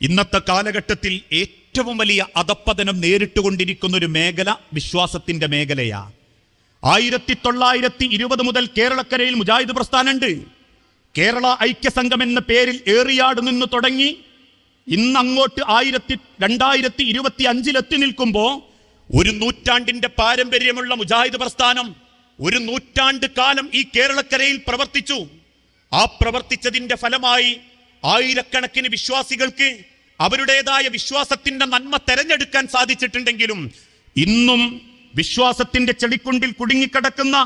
ഇന്നത്തെ കാലഘട്ടത്തിൽ ഏറ്റവും വലിയ അധപ്പതനം നേരിട്ടുകൊണ്ടിരിക്കുന്ന ഒരു മേഖല വിശ്വാസത്തിന്റെ മേഖലയാ. ആയിരത്തി തൊള്ളായിരത്തി ഇരുപത് മുതൽ കേരളക്കരയിൽ മുജാഹിദ് പ്രസ്ഥാനമുണ്ട്. കേരള ഐക്യസംഘം എന്ന പേരിൽ ഏറിയാട് നിന്ന് തുടങ്ങി ഇന്ന് അങ്ങോട്ട് ആയിരത്തി രണ്ടായിരത്തി ഇരുപത്തി അഞ്ചിലെത്തി നിൽക്കുമ്പോ ഒരു നൂറ്റാണ്ടിന്റെ പാരമ്പര്യമുള്ള മുജാഹിദ് പ്രസ്ഥാനം ഒരു നൂറ്റാണ്ട് കാലം ഈ കേരളക്കരയിൽ പ്രവർത്തിച്ചു. ആ പ്രവർത്തിച്ചതിന്റെ ഫലമായി ആയിരക്കണക്കിന് വിശ്വാസികൾക്ക് അവരുടേതായ വിശ്വാസത്തിന്റെ നന്മ തെരഞ്ഞെടുക്കാൻ സാധിച്ചിട്ടുണ്ടെങ്കിലും ഇന്നും വിശ്വാസത്തിന്റെ ചെളിക്കുണ്ടിൽ കുടുങ്ങിക്കിടക്കുന്ന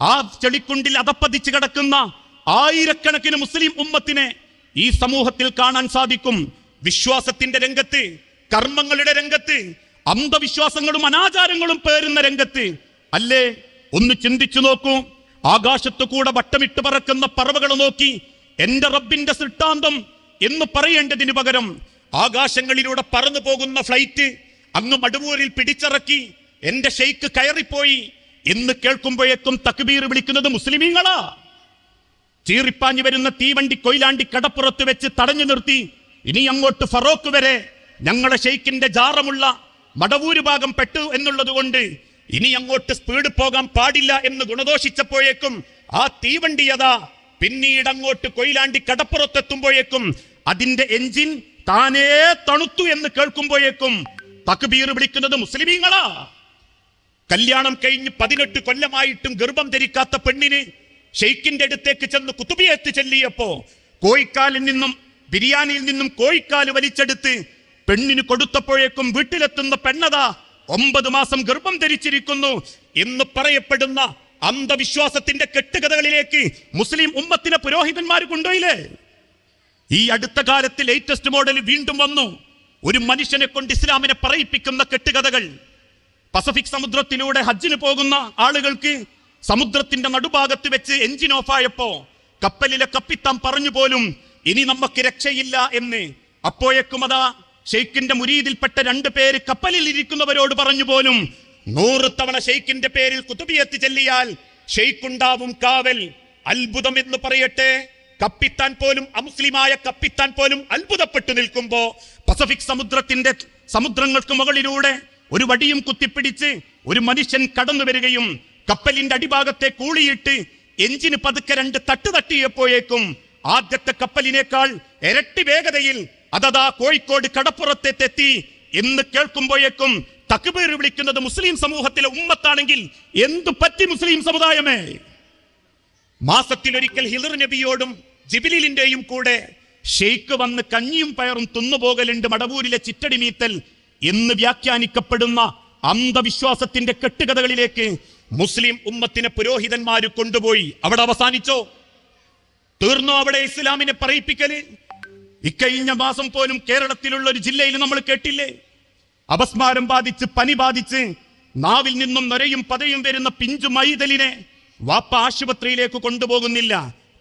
ആ ചെളിക്കുണ്ടിൽ അകപ്പതിച്ചു കിടക്കുന്ന ആയിരക്കണക്കിന് മുസ്ലിം ഉമ്മത്തിനെ ഈ സമൂഹത്തിൽ കാണാൻ സാധിക്കും. വിശ്വാസത്തിന്റെ രംഗത്ത് കർമ്മങ്ങളുടെ രംഗത്ത് അന്ധവിശ്വാസങ്ങളും അനാചാരങ്ങളും പേരുന്ന രംഗത്ത്. അല്ലേ? ഒന്ന് ചിന്തിച്ചു നോക്കൂ. ആകാശത്തു കൂടെ വട്ടമിട്ട് പറക്കുന്ന പറവകൾ നോക്കി എന്റെ റബ്ബിന്റെ സിട്ടാന്തം എന്ന് പറയേണ്ടതിന് പകരം ആകാശങ്ങളിലൂടെ പറന്നു പോകുന്ന ഫ്ലൈറ്റ് അന്ന് മടുവൂരിൽ പിടിച്ചിറക്കി എന്റെ ഷെയ്ക്ക് കയറിപ്പോയി. എന്ന് കേൾക്കുമ്പോഴേക്കും തക്ബീർ വിളിക്കുന്നത് മുസ്ലിമീങ്ങളാ. ചീറിപ്പാഞ്ഞു വരുന്ന തീവണ്ടി കൊയിലാണ്ടി കടപ്പുറത്ത് വെച്ച് തടഞ്ഞു നിർത്തി. ഇനി അങ്ങോട്ട് ഫറോക്ക് വരെ ഞങ്ങളെ ഷെയ്ക്കിന്റെ ജാറമുള്ള മടവൂര് ഭാഗം പെട്ടു എന്നുള്ളത് കൊണ്ട് ഇനി അങ്ങോട്ട് സ്പീഡ് പോകാൻ പാടില്ല എന്ന് ഗുണദോഷിച്ചപ്പോഴേക്കും ആ തീവണ്ടി അതാ പിന്നീട് അങ്ങോട്ട് കൊയിലാണ്ടി കടപ്പുറത്തെത്തുമ്പോഴേക്കും അതിന്റെ എഞ്ചിൻ താനേ തണുത്തു എന്ന് കേൾക്കുമ്പോഴേക്കും തക്ബീർ വിളിക്കുന്നത് മുസ്ലിമീങ്ങളാ. കല്യാണം കഴിഞ്ഞ് പതിനെട്ട് കൊല്ലമായിട്ടും ഗർഭം ധരിക്കാത്ത പെണ്ണിന് ഷെയ്ഖിന്റെ അടുത്തേക്ക് ചെന്ന് കുത്തുബിയത്ത് ചെല്ലിയപ്പോ കോഴിക്കാലിൽ നിന്നും ബിരിയാണിയിൽ നിന്നും കോഴിക്കാൽ വലിച്ചെടുത്ത് പെണ്ണിന് കൊടുത്തപ്പോഴേക്കും വീട്ടിലെത്തുന്ന പെണ്ണതാ ഒമ്പത് മാസം ഗർഭം ധരിച്ചിരിക്കുന്നു എന്ന് പറയപ്പെടുന്ന അന്ധവിശ്വാസത്തിന്റെ കെട്ടുകഥകളിലേക്ക് മുസ്ലിം ഉമ്മത്തിനെ പുരോഹിതന്മാർ കൊണ്ടുപോയില്ലേ? ഈ അടുത്ത കാലത്ത് ലേറ്റസ്റ്റ് മോഡൽ വീണ്ടും വന്നു. ഒരു മനുഷ്യനെ കൊണ്ട് ഇസ്ലാമിനെ പറയിപ്പിക്കുന്ന കെട്ടുകഥകൾ. പസഫിക് സമുദ്രത്തിലൂടെ ഹജ്ജിന് പോകുന്ന ആളുകൾക്ക് സമുദ്രത്തിന്റെ നടുഭാഗത്ത് വെച്ച് എഞ്ചിൻ ഓഫ് ഓഫായപ്പോ കപ്പലിലെ കപ്പിത്താൻ പറഞ്ഞു പോലും ഇനി നമുക്ക് രക്ഷയില്ല എന്ന്. അപ്പോഴേക്കും അതാ ഷെയ്ഖിന്റെ മുരീതിൽപ്പെട്ട രണ്ടു പേര് കപ്പലിൽ ഇരിക്കുന്നവരോട് പറഞ്ഞു പോലും നൂറ് തവണ ഷെയ്ഖിന്റെ പേരിൽ കുത്തുബിയത്ത് ചെല്ലിയാൽ ഷെയ്ഖുണ്ടാവും കാവൽ. അത്ഭുതം എന്ന് പറയട്ടെ. കപ്പിത്താൻ പോലും അമുസ്ലിമായ കപ്പിത്താൻ പോലും അത്ഭുതപ്പെട്ടു നിൽക്കുമ്പോ പസഫിക് സമുദ്രത്തിന്റെ സമുദ്രങ്ങൾക്ക് മുകളിലൂടെ ഒരു വടിയും കുത്തിപ്പിടിച്ച് ഒരു മനുഷ്യൻ കടന്നു വരികയും കപ്പലിന്റെ അടിഭാഗത്തെ കൂളിയിട്ട് എഞ്ചിന് പതുക്കെ രണ്ട് തട്ട് തട്ടിയപ്പോഴേക്കും ആദ്യത്തെ കപ്പലിനേക്കാൾ ഇരട്ടി വേഗതയിൽ അതതാ കോഴിക്കോട് കടപ്പുറത്തെത്തി എന്ന് കേൾക്കുമ്പോഴേക്കും തക്ബീർ വിളിക്കുന്നത് മുസ്ലിം സമൂഹത്തിലെ ഉമ്മത്താണെങ്കിൽ എന്തു പറ്റി മുസ്ലിം സമുദായമേ? മാസത്തിൽ ഒരിക്കൽ ഹിദർ നബിയോടും ജിബിലിലിന്റെയും കൂടെ ഷെയ്ക്ക് വന്ന് കഞ്ഞിയും പയറും തിന്നുപോകലുണ്ട് മടവൂരിലെ ചിറ്റടി മീത്തൽ എന്ന് വ്യാഖ്യാനിക്കപ്പെടുന്ന അന്ധവിശ്വാസത്തിന്റെ കെട്ടുകഥകളിലേക്ക് മുസ്ലിം ഉമ്മത്തിനെ പുരോഹിതന്മാര് കൊണ്ടുപോയി. അവിടെ അവസാനിച്ചോ? തീർന്നോ അവിടെ ഇസ്ലാമിനെ പറയിപ്പിക്കൽ? ഇക്കഴിഞ്ഞ മാസം പോലും കേരളത്തിലുള്ള ഒരു ജില്ലയിൽ നമ്മൾ കേട്ടില്ലേ? അപസ്മാരം ബാധിച്ച് പനി ബാധിച്ച് നാവിൽ നിന്നും നൊരയും പതയും വരുന്ന പിഞ്ചു മൈതലിനെ വാപ്പ ആശുപത്രിയിലേക്ക് കൊണ്ടുപോകുന്നില്ല.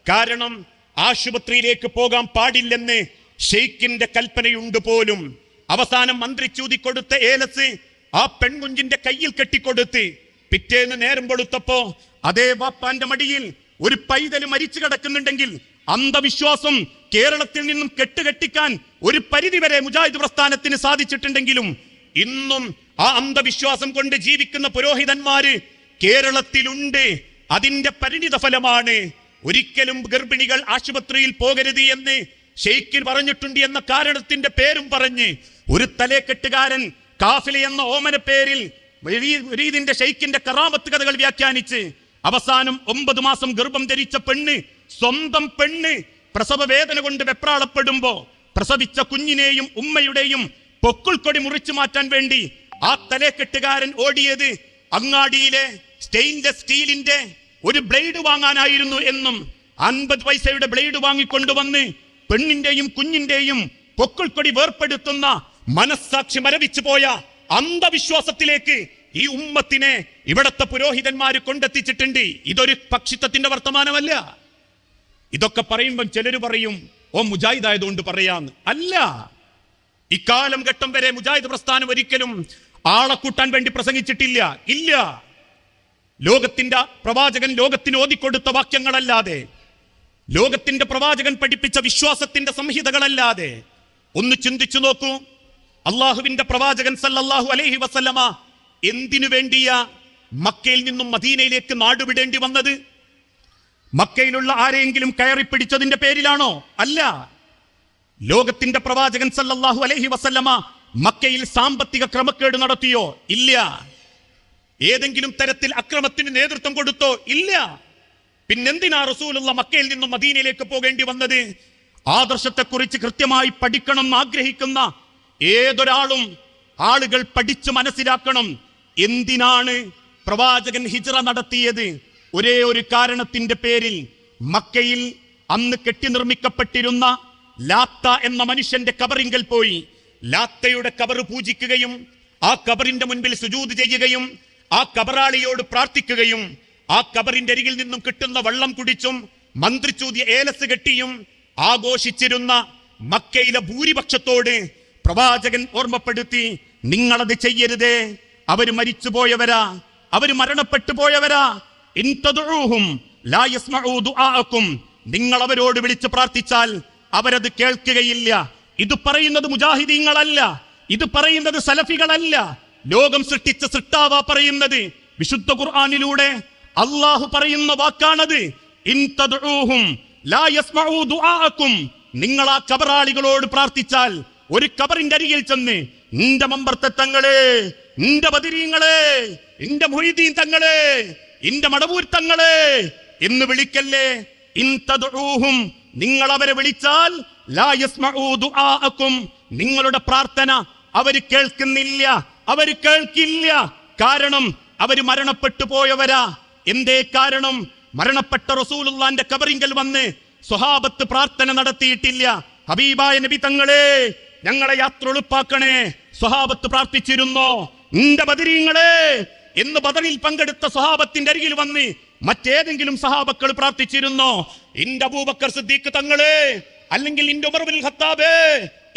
കാരണം ആശുപത്രിയിലേക്ക് പോകാൻ പാടില്ലെന്ന് ഷെയ്ഖിന്റെ കൽപ്പനയുണ്ട് പോലും. അവസാനം മന്ത്രി ചൂതിക്കൊടുത്ത ഏലസ് ആ പെൺകുഞ്ചിന്റെ കയ്യിൽ കെട്ടിക്കൊടുത്ത് പിറ്റേന്ന് നേരം കൊടുത്തപ്പോ അതേ വാപ്പാന്റെ മടിയിൽ ഒരു പൈതൽ മരിച്ചു കിടക്കുന്നുണ്ടെങ്കിൽ അന്ധവിശ്വാസം കേരളത്തിൽ നിന്നും കെട്ടുകെട്ടിക്കാൻ ഒരു പരിധിവരെ മുജാഹിദ് പ്രസ്ഥാനത്തിന് സാധിച്ചിട്ടുണ്ടെങ്കിലും ഇന്നും ആ അന്ധവിശ്വാസം കൊണ്ട് ജീവിക്കുന്ന പുരോഹിതന്മാര് കേരളത്തിലുണ്ട്. അതിന്റെ പരിണിത ഫലമാണ് ഒരിക്കലും ഗർഭിണികൾ ആശുപത്രിയിൽ പോകരുത് എന്ന് ഷെയ്ഖിൽ പറഞ്ഞിട്ടുണ്ട് എന്ന കാരണത്തിന്റെ പേരും പറഞ്ഞ് ഒരു തലേക്കെട്ടുകാരൻ കാഫില എന്ന ഓമന പേരിൽ മുരീദിന്റെ ഷെയ്ഖിന്റെ കറാമത്ത് കഥകൾ വ്യാഖ്യാനിച്ച് അവസാനം ഒമ്പത് മാസം ഗർഭം ധരിച്ച പെണ്ണ് സ്വന്തം പെണ്ണ് പ്രസവ വേദന കൊണ്ട് വെപ്രാളപ്പെടുമ്പോ പ്രസവിച്ച കുഞ്ഞിനെയും ഉമ്മയുടെയും പൊക്കിൾക്കൊടി മുറിച്ചു മാറ്റാൻ വേണ്ടി ആ തലേക്കെട്ടുകാരൻ ഓടിയത് അങ്ങാടിയിലെ സ്റ്റെയിൻലെസ് സ്റ്റീലിന്റെ ഒരു ബ്ലേഡ് വാങ്ങാനായിരുന്നു എന്നും അൻപത് പൈസയുടെ ബ്ലേഡ് വാങ്ങിക്കൊണ്ടുവന്ന് പെണ്ണിന്റെയും കുഞ്ഞിന്റെയും പൊക്കിൾക്കൊടി വേർപ്പെടുത്തുന്ന മനസ്സാക്ഷി മരവിച്ചു പോയ അന്ധവിശ്വാസത്തിലേക്ക് ഈ ഉമ്മത്തിനെ ഇവിടത്തെ പുരോഹിതന്മാര് കൊണ്ടെത്തിച്ചിട്ടുണ്ട്. ഇതൊരു പക്ഷിത്വത്തിന്റെ വർത്തമാനമല്ല. ഇതൊക്കെ പറയുമ്പം ചിലര് പറയും ഓ മുജാഹിദ് ആയതുകൊണ്ട് പറയാന്ന്. അല്ല. ഇക്കാലം ഘട്ടം വരെ മുജാഹിദ് പ്രസ്ഥാനം ഒരിക്കലും ആളെ കൂട്ടാൻ വേണ്ടി പ്രസംഗിച്ചിട്ടില്ല. ഇല്ല. ലോകത്തിന്റെ പ്രവാചകൻ ലോകത്തിന് ഓതിക്കൊടുത്ത വാക്യങ്ങളല്ലാതെ ലോകത്തിന്റെ പ്രവാചകൻ പഠിപ്പിച്ച വിശ്വാസത്തിന്റെ സംഹിതകളല്ലാതെ ഒന്ന് ചിന്തിച്ചു നോക്കൂ. അള്ളാഹുവിന്റെ പ്രവാചകൻ സല്ലല്ലാഹു അലൈഹി വസല്ലമ എന്തിനു വേണ്ടിയ മക്കയിൽ നിന്നും മദീനയിലേക്ക് നാടുവിടേണ്ടി വന്നത്? മക്കയിലുള്ള ആരെയെങ്കിലും കയറി പിടിച്ചതിന്റെ പേരിലാണോ? അല്ല. ലോകത്തിന്റെ പ്രവാചകൻ സല്ലല്ലാഹു അലൈഹി വസല്ലമ മക്കയിൽ സാമ്പത്തിക ക്രമക്കേട് നടത്തിയോ? ഇല്ല. ഏതെങ്കിലും തരത്തിൽ അക്രമത്തിന് നേതൃത്വം കൊടുത്തോ? ഇല്ല. പിന്നെന്തിനാ റസൂലുള്ള മക്കയിൽ നിന്നും മദീനയിലേക്ക് പോകേണ്ടി വന്നത്? ആദർശത്തെക്കുറിച്ച് കൃത്യമായി പഠിക്കണം ആഗ്രഹിക്കുന്ന ഏതൊരാളും ആളുകൾ പഠിച്ചു മനസ്സിലാക്കണം. എന്തിനാണ് പ്രവാചകൻ ഹിജറ നടത്തിയത്? ഒരേ ഒരു കാരണത്തിന്റെ പേരിൽ മക്കയിൽ അന്ന് കെട്ടിനിർമ്മിക്കപ്പെട്ടിരുന്ന ലാത്ത എന്ന മനുഷ്യന്റെ കബറിങ്കൽ പോയി. ലാത്തയുടെ കബറ് പൂജിക്കുകയും ആ കബറിന്റെ മുൻപിൽ സുജൂത് ചെയ്യുകയും ആ കബറാളിയോട് പ്രാർത്ഥിക്കുകയും ആ കബറിന്റെ അരികിൽ നിന്നും കിട്ടുന്ന വെള്ളം കുടിച്ചും മന്ത്രിച്ചൂതിയ ഏലസ് കെട്ടിയും ആഘോഷിച്ചിരുന്ന മക്കയിലെ ഭൂരിപക്ഷത്തോട് പ്രവാചകൻ ഓർമ്മപ്പെടുത്തി നിങ്ങളത് ചെയ്യരുതേ. അവർ മരിച്ചുപോയവരാ. അവർ മരണപ്പെട്ടു പോയവരാ ഇൻ തദ്ഉഹും ലാ യസ്മഉ ദുആഅക്കും. നിങ്ങൾ അവരോട് വിളിച്ചു പ്രാർത്ഥിച്ചാൽ അവരത് കേൾക്കുകയില്ല. ഇത് പറയുന്നത് മുജാഹിദീങ്ങളല്ല. ഇത് പറയുന്നത് സലഫികളല്ല. ലോകം സൃഷ്ടിച്ച സൃഷ്ടാവ പറയുന്നത്. വിശുദ്ധ ഖുർആാനിലൂടെ അള്ളാഹു പറയുന്ന വാക്കാണത്. നിങ്ങൾ ആ കബറാളികളോട് പ്രാർത്ഥിച്ചാൽ ഒരു കബറിന്റെ അരികിൽ ചെന്ന് നിന്റെ മമ്പർത്തെ തങ്ങളെ നിന്റെ ബദിരീങ്ങളെ നിന്റെ മൊയ്തീൻ തങ്ങളെ നിന്റെ മടവൂർ തങ്ങളെ എന്ന് വിളിക്കല്ലേ? ഇൻ തദ്ഉഹും നിങ്ങൾ അവരെ വിളിച്ചാൽ നിങ്ങളുടെ പ്രാർത്ഥന അവർ കേൾക്കുന്നില്ല അവർ കേൾക്കില്ല. കാരണം അവർ മരണപ്പെട്ടു പോയവരാ. എന്തേ കാരണം? മരണപ്പെട്ട റസൂലുള്ളാന്റെ കബറിങ്കൽ വന്ന് സ്വഹാബത്ത് പ്രാർത്ഥന നടത്തിയിട്ടില്ല. ഹബീബായ നബി തങ്ങളെ ഞങ്ങളെ യാത്ര എളുപ്പാക്കണേ സ്വഹാബത്ത് പ്രാർത്ഥിച്ചിരുന്നോ? നിന്റെ ബദരീങ്ങളെ എന്ന് ബദറിൽ പങ്കെടുത്ത സ്വഹാബത്തിന്റെ അരികിൽ വന്ന് മറ്റേതെങ്കിലും സഹാബക്കൾ പ്രാർത്ഥിച്ചിരുന്നോ? ഇന്റെ അബൂബക്കർ സിദ്ദീഖ് തങ്ങളെ അല്ലെങ്കിൽ ഇന്റെ ഉമർ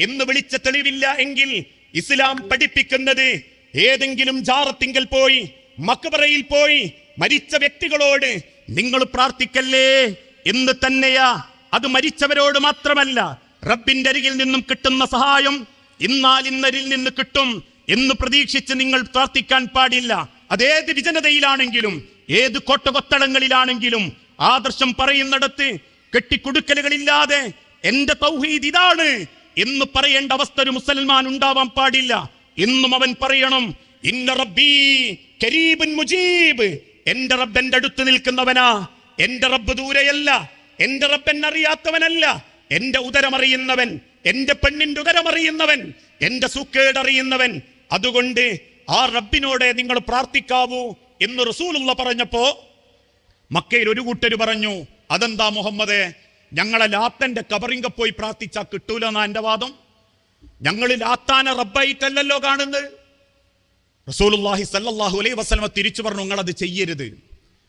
എന്ന് വിളിച്ച തെളിവില്ല എങ്കിൽ ഇസ്ലാം പഠിപ്പിക്കുന്നത് ഏതെങ്കിലും ജാറത്തിങ്കൽ പോയി മക്ബറയിൽ പോയി മരിച്ച വ്യക്തികളോട് നിങ്ങൾ പ്രാർത്ഥിക്കല്ലേ എന്ന് തന്നെയാ. അത് മരിച്ചവരോട് മാത്രമല്ല റബ്ബിന്റെ അരികിൽ നിന്നും കിട്ടുന്ന സഹായം ഇന്നാൽ ഇന്നരിൽ നിന്ന് കിട്ടും എന്ന് പ്രതീക്ഷിച്ച് നിങ്ങൾ പ്രാർത്ഥിക്കാൻ പാടില്ല. അതേത് വിജനതയിലാണെങ്കിലും ഏത് കോട്ടകൊത്തളങ്ങളിലാണെങ്കിലും ആദർശം പറയുന്നിടത്ത് കെട്ടിക്കൊടുക്കലുകളില്ലാതെ എന്റെ തൗഹീദ് ഇതാണ് എന്ന് പറയേണ്ട അവസ്ഥ ഒരു മുസൽമാൻ ഉണ്ടാവാൻ പാടില്ല. എന്നും അവൻ പറയണം ഇന്ന റബ്ബി കരീബൻ മുജീബ്. എന്റെ റബ്ബ് എന്റെ അടുത്ത് നിൽക്കുന്നവനാ. എന്റെ റബ്ബ് ദൂരെയല്ല. എന്റെ റബ്ബ് എന്നെ അറിയാത്തവനല്ല. എന്റെ ഉദരമറിയുന്നവൻ എന്റെ പെണ്ണിന്റെ ഉദരമറിയുന്നവൻ എന്റെ സുക്കേടറിയുന്നവൻ അതുകൊണ്ട് ആ റബ്ബിനോടെ നിങ്ങൾ പ്രാർത്ഥിക്കാവൂ. എന്ന് റസൂലുള്ള പറഞ്ഞപ്പോ മക്കയിൽ ഒരു കൂട്ടര് പറഞ്ഞു അതെന്താ മുഹമ്മദേ ഞങ്ങളെ ലാത്തന്റെ കബറിങ്ക പോയി പ്രാർത്ഥിച്ചാ കിട്ടൂല എന്നാ എന്റെ വാദം? ഞങ്ങൾ ലാത്താനെ റബ്ബായിട്ടല്ലല്ലോ കാണുന്നത്. റസൂലുള്ളാഹി സല്ലാഹു അലൈ വസ്ലമ തിരിച്ചു പറഞ്ഞു നിങ്ങൾ അത് ചെയ്യരുത്.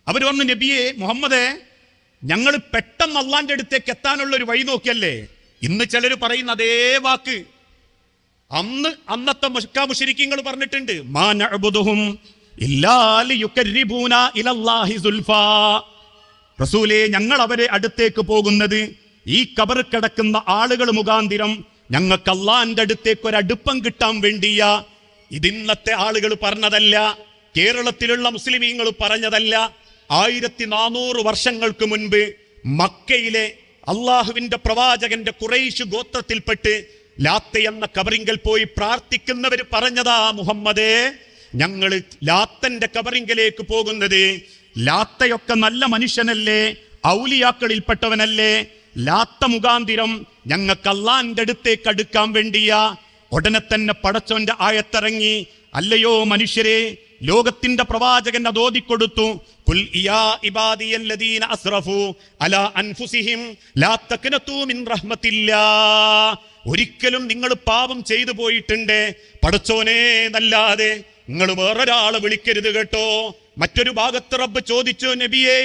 അവർ പറഞ്ഞു നബിയെ മുഹമ്മദേ ഞങ്ങൾ പെട്ടെന്ന് അള്ളാന്റെ അടുത്തേക്ക് എത്താനുള്ള ഒരു വഴി നോക്കിയല്ലേ? ഇന്ന് ചിലർ പറയുന്ന അതേ വാക്ക്. അന്ന് അന്നത്തെ മഷ്കാ മുശരിക്കങ്ങൾ പറഞ്ഞിട്ടുണ്ട് മാ ഞങ്ങൾ അവരെ അടുത്തേക്ക് പോകുന്നത് ഈ കബർ കിടക്കുന്ന ആളുകൾ മുഖാന്തിരം ഞങ്ങൾക്ക് അള്ളാന്റെ അടുത്തേക്ക് ഒരു അടുപ്പം കിട്ടാൻ വേണ്ടിയ. ഇതിന്നത്തെ ആളുകൾ പറഞ്ഞതല്ല കേരളത്തിലുള്ള മുസ്ലിമീങ്ങൾ പറഞ്ഞതല്ല. ആയിരത്തി നാനൂറ് വർഷങ്ങൾക്ക് മുൻപ് മക്കയിലെ അള്ളാഹുവിന്റെ പ്രവാചകന്റെ കുറേശ് ഗോത്രത്തിൽപ്പെട്ട് ലാത്ത എന്ന കബറിങ്കൽ പോയി പ്രാർത്ഥിക്കുന്നവർ പറഞ്ഞതാ മുഹമ്മദേ. ഞങ്ങൾ ലാത്തന്റെ കബറിങ്കലേക്ക് പോകുന്നത് ലാത്തയൊക്കെ നല്ല മനുഷ്യനല്ലേ ഔലിയാക്കളിൽപ്പെട്ടവനല്ലേ ലാത്ത മുഖാന്തിരം ഞങ്ങൾക്ക് അള്ളാന്റെ അടുത്തേക്ക് അടുക്കാൻ വേണ്ടിയ. ഉടനെ തന്നെ പടച്ചോന്റെ ആയത്തിറങ്ങി അല്ലയോ മനുഷ്യരെ ലോകത്തിന്റെ പ്രവാചകൻ അത് ഓതിക്കൊടുത്തു. "ഖുൽ യാ ഇബാദിയല്ലദീന അസ്റഫു അലാ അൻഫുസിഹിം ലാ തഖ്നതു മിൻ റഹ്മത്തില്ലാ. ഒരിക്കലും നിങ്ങൾ പാപം ചെയ്തു പോയിട്ടുണ്ട്. പടച്ചോനെ നല്ലാതെ നിങ്ങൾ വേറൊരാളെ വിളിക്കരുത് കേട്ടോ. മറ്റൊരു ഭാഗത്ത് റബ്ബ് ചോദിച്ചു നബിയെ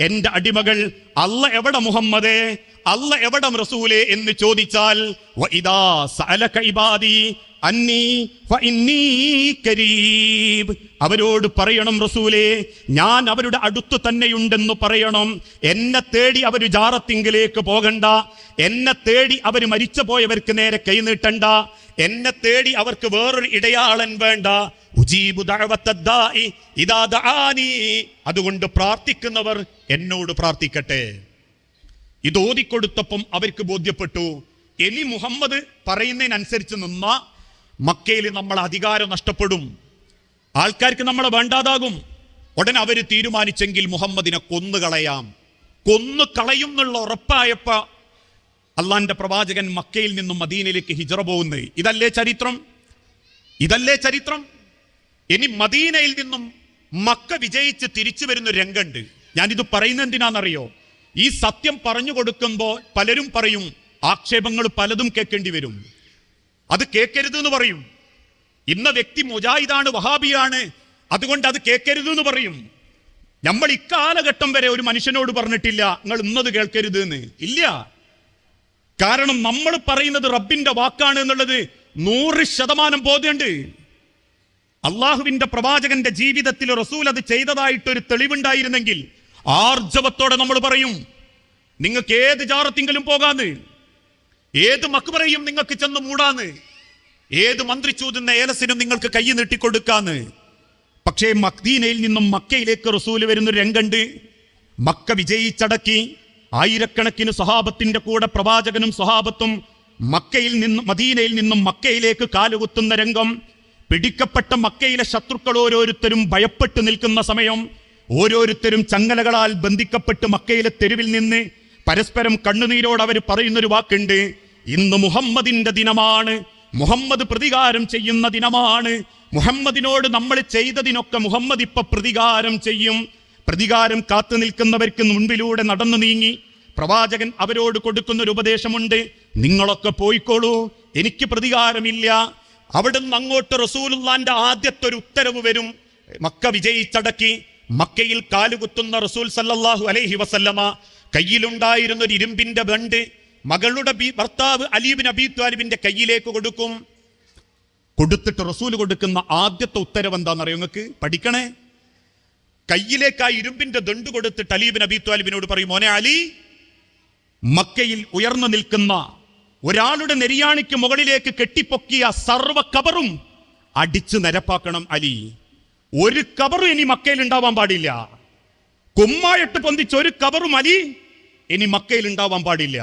എന്റെ അടിമകൾ അല്ല എവിടെ മുഹമ്മദേ അല്ല എവിടം റസൂലെ എന്ന് ചോദിച്ചാൽ അവരോട് പറയണം റസൂലേ ഞാൻ അവരുടെ അടുത്ത് തന്നെയുണ്ടെന്ന് പറയണം. എന്നെ തേടി അവർ ജാറത്തിങ്കിലേക്ക് പോകണ്ട. എന്നെ തേടി അവർ മരിച്ചു പോയവർക്ക് നേരെ കൈനീട്ടണ്ട എന്നെ തേടി അവർക്ക് വേറൊരു ഇടയാളൻ വേണ്ട. അതുകൊണ്ട് പ്രാർത്ഥിക്കുന്നവർ എന്നോട് പ്രാർത്ഥിക്കട്ടെ. ഇത് ഓതിക്കൊടുത്തപ്പം അവർക്ക് ബോധ്യപ്പെട്ടു. എലി മുഹമ്മദ് പറയുന്നതിനനുസരിച്ച് നിന്ന മക്കയിൽ നമ്മൾ അധികാരം നഷ്ടപ്പെടും. ആൾക്കാർക്ക് നമ്മളെ വേണ്ടാതാകും. ഉടനെ അവർ തീരുമാനിച്ചെങ്കിൽ മുഹമ്മദിനെ കൊന്നുകളയാം. കൊന്നു കളയും എന്നുള്ള ഉറപ്പായപ്പ അള്ളാന്റെ പ്രവാചകൻ മക്കയിൽ നിന്നും മദീനയിലേക്ക് ഹിജറ പോകുന്നത്. ഇതല്ലേ ചരിത്രം? ഇതല്ലേ ചരിത്രം? ഇനി മദീനയിൽ നിന്നും മക്ക വിജയിച്ച് തിരിച്ചു വരുന്ന ഒരു രംഗമുണ്ട്. ഞാനിത് പറയുന്ന എന്തിനാണെന്നറിയോ? ഈ സത്യം പറഞ്ഞു കൊടുക്കുമ്പോൾ പലരും പറയും ആക്ഷേപങ്ങൾ പലതും കേൾക്കേണ്ടി വരും. അത് കേൾക്കരുത് എന്ന് പറയും. ഇന്ന വ്യക്തി മുജാഹിദാണ് വഹാബിയാണ്. അതുകൊണ്ട് അത് കേൾക്കരുത് എന്ന് പറയും. നമ്മൾ ഇക്കാലഘട്ടം വരെ ഒരു മനുഷ്യനോട് പറഞ്ഞിട്ടില്ല നിങ്ങൾ ഇന്നത് കേൾക്കരുത് എന്ന് ഇല്ല. കാരണം നമ്മൾ പറയുന്നത് റബ്ബിന്റെ വാക്കാണ് എന്നുള്ളത് നൂറ് ശതമാനം ബോധ്യമുണ്ട്. അള്ളാഹുവിന്റെ പ്രവാചകന്റെ ജീവിതത്തിൽ റസൂൽ അത് ചെയ്തതായിട്ട് ഒരു തെളിവുണ്ടായിരുന്നെങ്കിൽ ആർജവത്തോടെ നമ്മൾ പറയും നിങ്ങൾക്ക് ഏത് ജാറത്തിങ്കിലും പോകാന്ന്. ഏത് മക്ബറയും നിങ്ങൾക്ക് ചെന്ന് മൂടാന്ന്? ഏത് മന്ത്രി ചൂതുന്ന ഏലസിനും നിങ്ങൾക്ക് കൈ നീട്ടിക്കൊടുക്കാന്ന്? പക്ഷേ മക്ദീനയിൽ നിന്നും മക്കയിലേക്ക് റസൂൽ വരുന്നൊരു രംഗണ്ട്. മക്ക വിജയിച്ചടക്കി ആയിരക്കണക്കിന് സ്വഹാബത്തിന്റെ കൂടെ പ്രവാചകനും സ്വഹാബത്തും മക്കയിൽ നിന്നും മദീനയിൽ നിന്നും മക്കയിലേക്ക് കാലുകുത്തുന്ന രംഗം. പിടിക്കപ്പെട്ട മക്കയിലെ ശത്രുക്കൾ ഓരോരുത്തരും ഭയപ്പെട്ടു നിൽക്കുന്ന സമയം ഓരോരുത്തരും ചങ്ങലകളാൽ ബന്ധിക്കപ്പെട്ട് മക്കയിലെ തെരുവിൽ നിന്ന് പരസ്പരം കണ്ണുനീരോട് അവർ പറയുന്നൊരു വാക്കുണ്ട്. ഇന്ന് മുഹമ്മദിന്റെ ദിനമാണ്. മുഹമ്മദ് പ്രതികാരം ചെയ്യുന്ന ദിനമാണ്. മുഹമ്മദിനോട് നമ്മൾ ചെയ്തതിനൊക്കെ മുഹമ്മദ് ഇപ്പൊ പ്രതികാരം ചെയ്യും. പ്രതികാരം കാത്തു നിൽക്കുന്നവർക്ക് മുൻപിലൂടെ നടന്നു നീങ്ങി. പ്രവാചകൻ അവരോട് കൊടുക്കുന്ന ഒരു ഉപദേശമുണ്ട്. നിങ്ങളൊക്കെ പോയിക്കോളൂ. എനിക്ക് പ്രതികാരമില്ല. അവിടുന്ന് അങ്ങോട്ട് റസൂലുല്ലാന്റെ ആദ്യത്തെ ഒരു ഉത്തരവ് വരും. മക്ക വിജയിച്ചടക്കി. മക്കയിൽ കാലുകുത്തുന്ന റസൂൽ സല്ലാഹു അലൈഹി വസല്ലമ. കയ്യിലുണ്ടായിരുന്ന ഒരു ഇരുമ്പിന്റെ ബണ്ട്. മകളുടെ ഭർത്താവ് അലീബിൻ അബി ത്വാലിബിന്റെ കയ്യിലേക്ക് കൊടുക്കും. കൊടുത്തിട്ട് റസൂൽ കൊടുക്കുന്ന ആദ്യത്തെ ഉത്തരവ് എന്താണെന്നറിയോ നിങ്ങൾക്ക് പഠിക്കണേ. കയ്യിലേക്ക് ആ ഇരുമ്പിന്റെ ദണ്ട് കൊടുത്തിട്ട് അലീബിൻ അബി ത്വാലിബിനോട് പറയും മോനെ അലി മക്കയിൽ ഉയർന്നു നിൽക്കുന്ന ഒരാളുടെ നെരിയാണിക്ക് മുകളിലേക്ക് കെട്ടിപ്പൊക്കിയ സർവ കബറും അടിച്ചു നിരപ്പാക്കണം അലി. ഒരു കബറും ഇനി മക്കയിൽ ഉണ്ടാവാൻ പാടില്ല. കുമ്മായിട്ട് പൊന്തിച്ച ഒരു കബറും അലി ഇനി മക്കയിൽ ഉണ്ടാവാൻ പാടില്ല.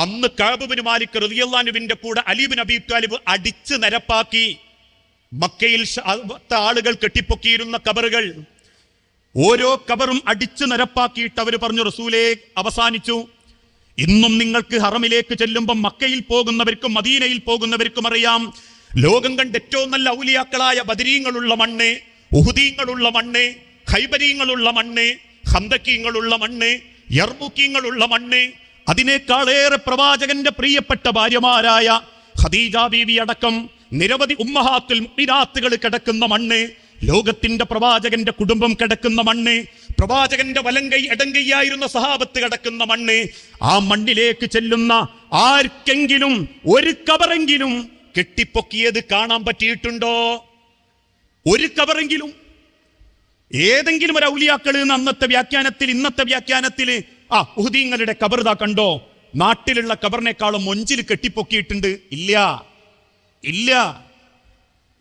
അന്ന് കാബുബിന് മാലിക് റതിയല്ലാനുവിന്റെ കൂടെ അലീബിൻ അബീബ് താലിബ് അടിച്ച് നിരപ്പാക്കി. മക്കയിൽ ആളുകൾ കെട്ടിപ്പൊക്കിയിരുന്ന കബറുകൾ ഓരോ കബറും അടിച്ചു നിരപ്പാക്കിയിട്ട് അവർ പറഞ്ഞു റസൂലേ അവസാനിച്ചു. ഇന്നും നിങ്ങൾക്ക് ഹറമിലേക്ക് ചെല്ലുമ്പോൾ മക്കയിൽ പോകുന്നവർക്കും മദീനയിൽ പോകുന്നവർക്കും അറിയാം. ലോകം കണ്ട ഏറ്റവും നല്ല ഔലിയാക്കളായ ബദരീങ്ങളുള്ള മണ്ണ് ഉഹുദീങ്ങളുള്ള മണ്ണ് ഖൈബരീങ്ങളുള്ള മണ്ണ് ഹന്തക്കീങ്ങളുള്ള മണ്ണ് യർമുക്കീങ്ങളുള്ള മണ്ണ് അതിനേക്കാളേറെ പ്രവാചകന്റെ പ്രിയപ്പെട്ട ഭാര്യമാരായ ഖദീജ ബീവി അടക്കം നിരവധി ഉമ്മഹാത്തിൽ മുഅ്മിനാത്തുകൾ കിടക്കുന്ന മണ്ണ് ലോകത്തിന്റെ പ്രവാചകന്റെ കുടുംബം കിടക്കുന്ന മണ്ണ് പ്രവാചകന്റെ വലങ്കൈ എടങ്കൈയായിരുന്ന സഹാബത്ത് കിടക്കുന്ന മണ്ണ്. ആ മണ്ണിലേക്ക് ചെല്ലുന്ന ആർക്കെങ്കിലും ഒരു കവറെങ്കിലും കെട്ടിപ്പൊക്കിയത് കാണാൻ പറ്റിയിട്ടുണ്ടോ? ഒരു കവറെങ്കിലും ഏതെങ്കിലും ഒരു ഔലിയാക്കൾ അന്നത്തെ വ്യാഖ്യാനത്തിൽ ഇന്നത്തെ വ്യാഖ്യാനത്തിൽ ആ ഉഹുദീങ്ങളുടെ കബറുതാ കണ്ടോ? നാട്ടിലുള്ള കബറിനേക്കാളും മൊഞ്ചിൽ കെട്ടിപ്പൊക്കിയിട്ടുണ്ട്. ഇല്ല. ഇല്ല.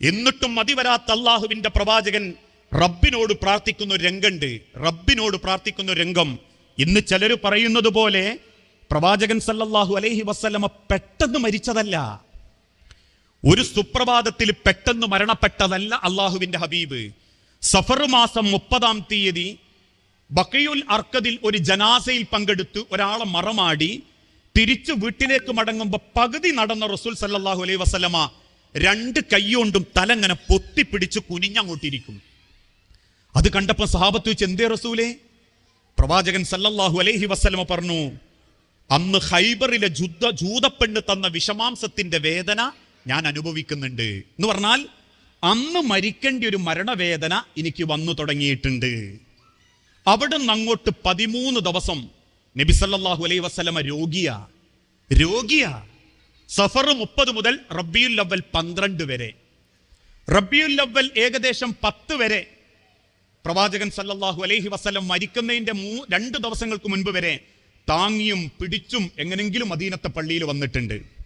എന്നിട്ടും മതി വരാത്ത അള്ളാഹുവിന്റെ പ്രവാചകൻ റബ്ബിനോട് പ്രാർത്ഥിക്കുന്ന ഒരു രംഗമുണ്ട്. റബ്ബിനോട് പ്രാർത്ഥിക്കുന്ന ഒരു രംഗം. ഇന്ന് ചിലർ പറയുന്നത് പോലെ പ്രവാചകൻ സല്ലല്ലാഹു അലൈഹി വസ്ലമ പെട്ടെന്ന് മരിച്ചതല്ല. ഒരു സുപ്രഭാതത്തിൽ പെട്ടെന്ന് മരണപ്പെട്ടതല്ല അള്ളാഹുവിന്റെ ഹബീബ്. സഫർ മാസം മുപ്പതാം തീയതി ബക്കയുൽ അർക്കതിൽ ഒരു ജനാസയിൽ പങ്കെടുത്ത് ഒരാളെ മറമാടി തിരിച്ചു വീട്ടിലേക്ക് മടങ്ങുമ്പോൾ പകുതി നടന്ന റസൂൽ സല്ലാഹു അലൈഹി വസല്ലമ രണ്ട് കൈകൊണ്ടും തലങ്ങനെ പൊത്തിപ്പിടിച്ച് കുനിഞ്ഞങ്ങോട്ടിരിക്കും. അത് കണ്ടപ്പോൾ സഹാബത്ത് വെച്ച് എന്തേ റസൂലേ? പ്രവാചകൻ സല്ലല്ലാഹു അലൈഹി വസ്ലമ പറഞ്ഞു അന്ന് ഹൈബറിലെ ജുദ്ധ ജൂതപ്പെണ്ണ് തന്ന വിഷമാംസത്തിന്റെ വേദന ഞാൻ അനുഭവിക്കുന്നുണ്ട്. എന്ന് പറഞ്ഞാൽ അന്ന് മരിക്കേണ്ട ഒരു മരണവേദന എനിക്ക് വന്നു തുടങ്ങിയിട്ടുണ്ട്. അവിടെ നിന്ന് അങ്ങോട്ട് പതിമൂന്ന് ദിവസം നബിസല്ലാഹു അലൈ രോഗിയ രോഗിയ. രോഗിയാ. സഫർ മുപ്പത് മുതൽ റബ്ബിയുൽ ലവൽ പന്ത്രണ്ട് വരെ. റബ്ബിയുൽ ലവൽ ഏകദേശം പത്ത് വരെ പ്രവാചകൻ സല്ലാഹു അലൈഹി വസ്ലം മരിക്കുന്നതിന്റെ മൂ രണ്ട് ദിവസങ്ങൾക്ക് മുൻപ് വരെ താങ്ങിയും പിടിച്ചും എങ്ങനെങ്കിലും അധീനത്തെ പള്ളിയിൽ വന്നിട്ടുണ്ട്.